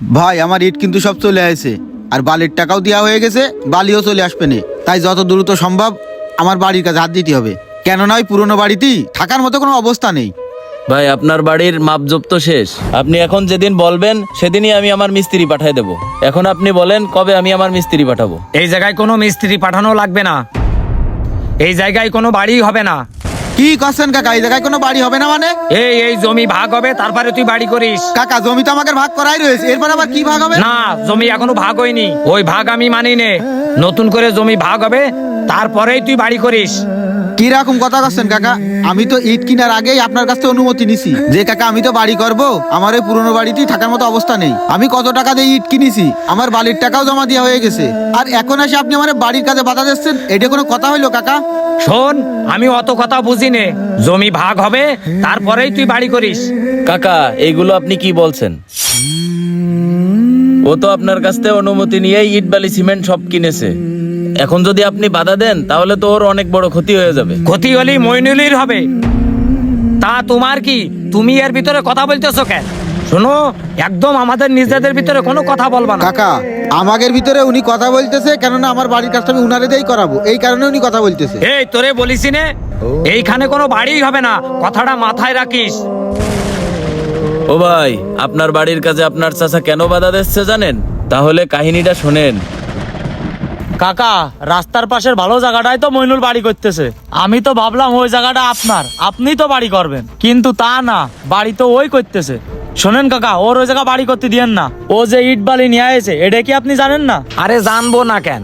ভাই আমার ইট কিন্তু সব চলে আসে আর বালির টাকাও দেওয়া হয়ে গেছে বালিও চলে আসবে না। তাই যত দ্রুত সম্ভব আমার বাড়ির কাছে হাত দিতে হবে। কেননা ওই পুরনো বাড়িতেই থাকার মতো কোনো অবস্থা নেই। ভাই আপনার বাড়ির মাপজোপ তো শেষ। আপনি এখন যেদিন বলবেন সেদিনই আমি আমার মিস্ত্রি পাঠিয়ে দেবো। এখন আপনি বলেন কবে আমি আমার মিস্ত্রি পাঠাবো? এই জায়গায় কোনো মিস্ত্রি পাঠানো লাগবে না। এই জায়গায় কোনো বাড়ি হবে না। কি করছেন কাকা? এই জায়গায় কোনো বাড়ি হবে না মানে? এই এই জমি ভাগ হবে তারপরে তুই বাড়ি করিস। কাকা জমি তো আমাকে ভাগ করাই রয়েছে। এরপর আবার কি ভাগ হবে? না জমি এখনও ভাগ হয়নি। ওই ভাগ আমি মানি নে। নতুন করে জমি ভাগ হবে তারপরেই তুই বাড়ি করিস। কি রকম কথা করছেন কাকা? আমি তো ইট কিনার আগেই আপনার কাছ থেকে অনুমতি নিছি। যে কাকা আমি তো বাড়ি করব আমার এই পুরনো বাড়িতেই থাকার মতো অবস্থা নেই। আমি কত টাকা দিয়ে ইট কিনেছি আমার বালির টাকাও জমা দেওয়া হয়ে গেছে। আর এখন এসে আপনি আমার বাড়ির কাজে বাধা দিচ্ছেন? এটা কোনো কথা হইল কাকা? শোন আমি অত কথা বুঝি নে জমি ভাগ হবে তারপরেই তুই বাড়ি করিস। কাকা এইগুলো আপনি কি বলছেন? ও তো আপনার কাছ থেকে অনুমতি নিয়েই ইট বালি সিমেন্ট সব কিনেছে। এখন যদি আপনি বাধা দেন তাহলে তো ওর অনেক বড় ক্ষতি হয়ে যাবে। ক্ষতি হলেই মইনুলির হবে। তা তোমার কি? তুমি এর ভিতরে কথা বলতেছো কেন? শোনো একদম আমাদের নিজেদের ভিতরে কোনো কথা বলবা না। কাকা আমাদের ভিতরে উনি কথা বলতেছে কেননা আমার বাড়ির কাজটা আমি উনারে দিয়েই করাবো। এই কারণে উনি কথা বলতেছে। এই তোরে বলিস নে এইখানে কোনো বাড়ি হবে না কথাটা মাথায় রাখিস। ও ভাই আপনার বাড়ির কাজে আপনার চাচা কেন বাধা দিচ্ছে জানেন? তাহলে কাহিনীটা শোনেন। কাকা রাস্তার পাশের ভালো জায়গাটাই তো মইনুল বাড়ি করতেছে। আমি তো ভাবলাম ওই জায়গাটা আপনার আপনি তো বাড়ি করবেন। কিন্তু তা না বাড়ি তো ওই করতেছে। শোনেন কাকা ওর ওই জায়গা বাড়ি করতে দিয়েন না। ও যে ইট বালি নিয়ে এসে এটা কি আপনি জানেন না? আরে জানব না কেন?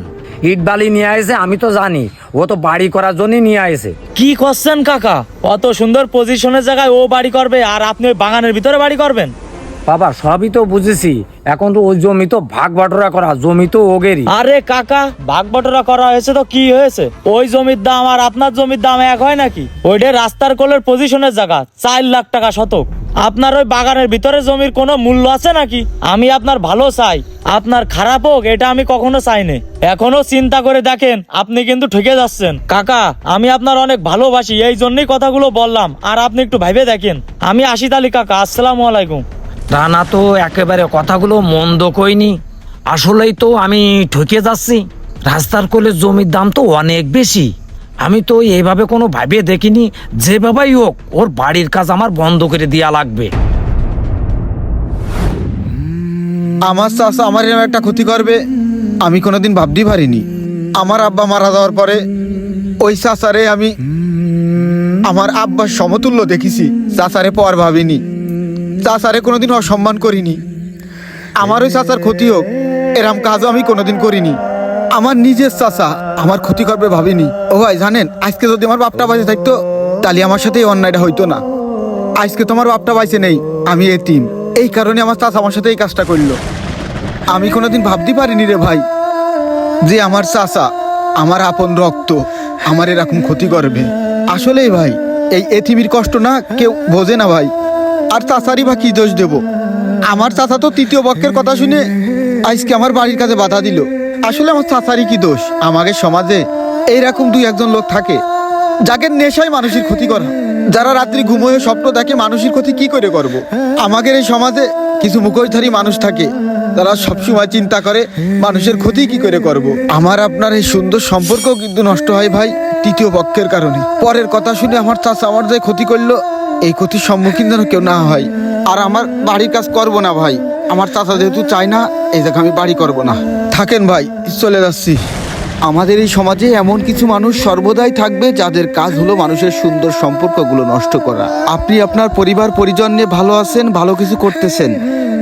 ইট বালি নিয়ে আসে আমি তো জানি। ও তো বাড়ি করার জন্যই নিয়ে আসে কি করছেন কাকা? অত সুন্দর পজিশনের জায়গায় ও বাড়ি করবে আর আপনি ওই বাগানের ভিতরে বাড়ি করবেন? বাবা, সবই তো বুঝেছি। এখন তো ওই জমি তো ভাগ বাটোরা করা, জমি তো ওগেরই। আরে কাকা, ভাগ বাটোরা করা হয়েছে তো কি হয়েছে? ওই জমির দাম আর আপনার জমির দাম এক হয় নাকি? ওইটা রাস্তার কোলের পজিশনের জায়গা, চার লাখ টাকা শতক। আপনার ওই বাগানের ভিতরে জমির কোনো মূল্য আছে নাকি? আমি আপনার ভালো চাই, আপনার খারাপ হোক, এটা আমি কখনো চাইনি। এখনও চিন্তা করে দেখেন, আপনি কিন্তু ঠকে যাচ্ছেন। কাকা, আমি আপনার অনেক ভালোবাসি, এই জন্যই কথাগুলো বললাম। আর আপনি একটু ভাইবে দেখেন। আমি আশিত আলী কাকা, আসসালামু আলাইকুম। রানা তো একেবারে কথাগুলো মন্দ কইনি। আসলেই তো আমি ঠকে যাচ্ছি। রাস্তার কোলে জমির দাম তো অনেক বেশি। আমি তো এইভাবে কোনো ভাবে দেখিনি যেভাবেই হোক, ওর বাড়ির কাজ আমার বন্ধ করে দেয়া লাগবে। আমার চাষা আমার এরকম একটা ক্ষতি করবে, আমি কোনোদিন ভাবতেই পারিনি। আমার আব্বা মারা যাওয়ার পরে ওই চাষারে আমি, আমার আব্বার সমতুল্য দেখেছি। চাষারে পর ভাবিনি। চাষারে কোনোদিন অসম্মান করিনি। আমার ওই চাষার ক্ষতি হোক, এরম কাজও আমি কোনোদিন করিনি। আমার নিজের চাষা আমার ক্ষতি করবে ভাবিনি। ও ভাই, জানেন, আজকে যদি আমার বাপটা বাঁচে থাকতো, তাহলে আমার সাথে এই অন্যায়টা হইতো না। আজকে তোমার বাপটা বাইসে নেই, আমি এতিম। এই কারণে আমার চাচা আমার সাথে এই কাজটা করল। আমি কোনোদিন ভাবতে পারিনি রে ভাই, যে আমার চাচা আমার আপন রক্ত আমার এরকম ক্ষতি করবে। আসলেই ভাই, এই এতিমির কষ্ট না কেউ বোঝে না ভাই। আর চাচারই বা কি দোষ দেব? আমার চাচা তো তৃতীয় পক্ষের কথা শুনে আজকে আমার বাড়ির কাছে বাধা দিল। আসলে আমার চাচারই কি দোষ? আমাদের সমাজে এইরকম দুই একজন লোক থাকে যাকে নেশায় মানুষের ক্ষতি করা। যারা রাত্রি ঘুমোয় স্বপ্ন দেখে মানুষের ক্ষতি কি করে করব। আমাদের এই সমাজে কিছু মুখোশধারী মানুষ থাকে, তারা সবসময় চিন্তা করে মানুষের ক্ষতি কি করে করব। আমার আপনার এই সুন্দর সম্পর্ক কিন্তু নষ্ট হয় ভাই তৃতীয় পক্ষের কারণে। পরের কথা শুনে আমার চাষা আমার যে ক্ষতি করল এই ক্ষতির সম্মুখীন যেন কেউ না হয়। আর আমার বাড়ির কাজ করব না ভাই। আমার চাচা যেহেতু চায় না, এই জায়গা আমি বাড়ি করব না। থাকেন ভাই, চলে যাচ্ছি। আমাদের এই সমাজে এমন কিছু মানুষ সর্বদাই থাকবে যাদের কাজ হলো মানুষের সুন্দর সম্পর্কগুলো নষ্ট করা। আপনি আপনার পরিবার, পরিজন নিয়ে ভালো আছেন, ভালো কিছু করতেছেন।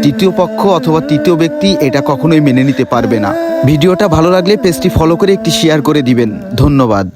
তৃতীয় পক্ষ অথবা তৃতীয় ব্যক্তি এটা কখনোই মেনে নিতে পারবে না। ভিডিওটা ভালো লাগলে পেজটি ফলো করে একটি শেয়ার করে দিবেন। ধন্যবাদ।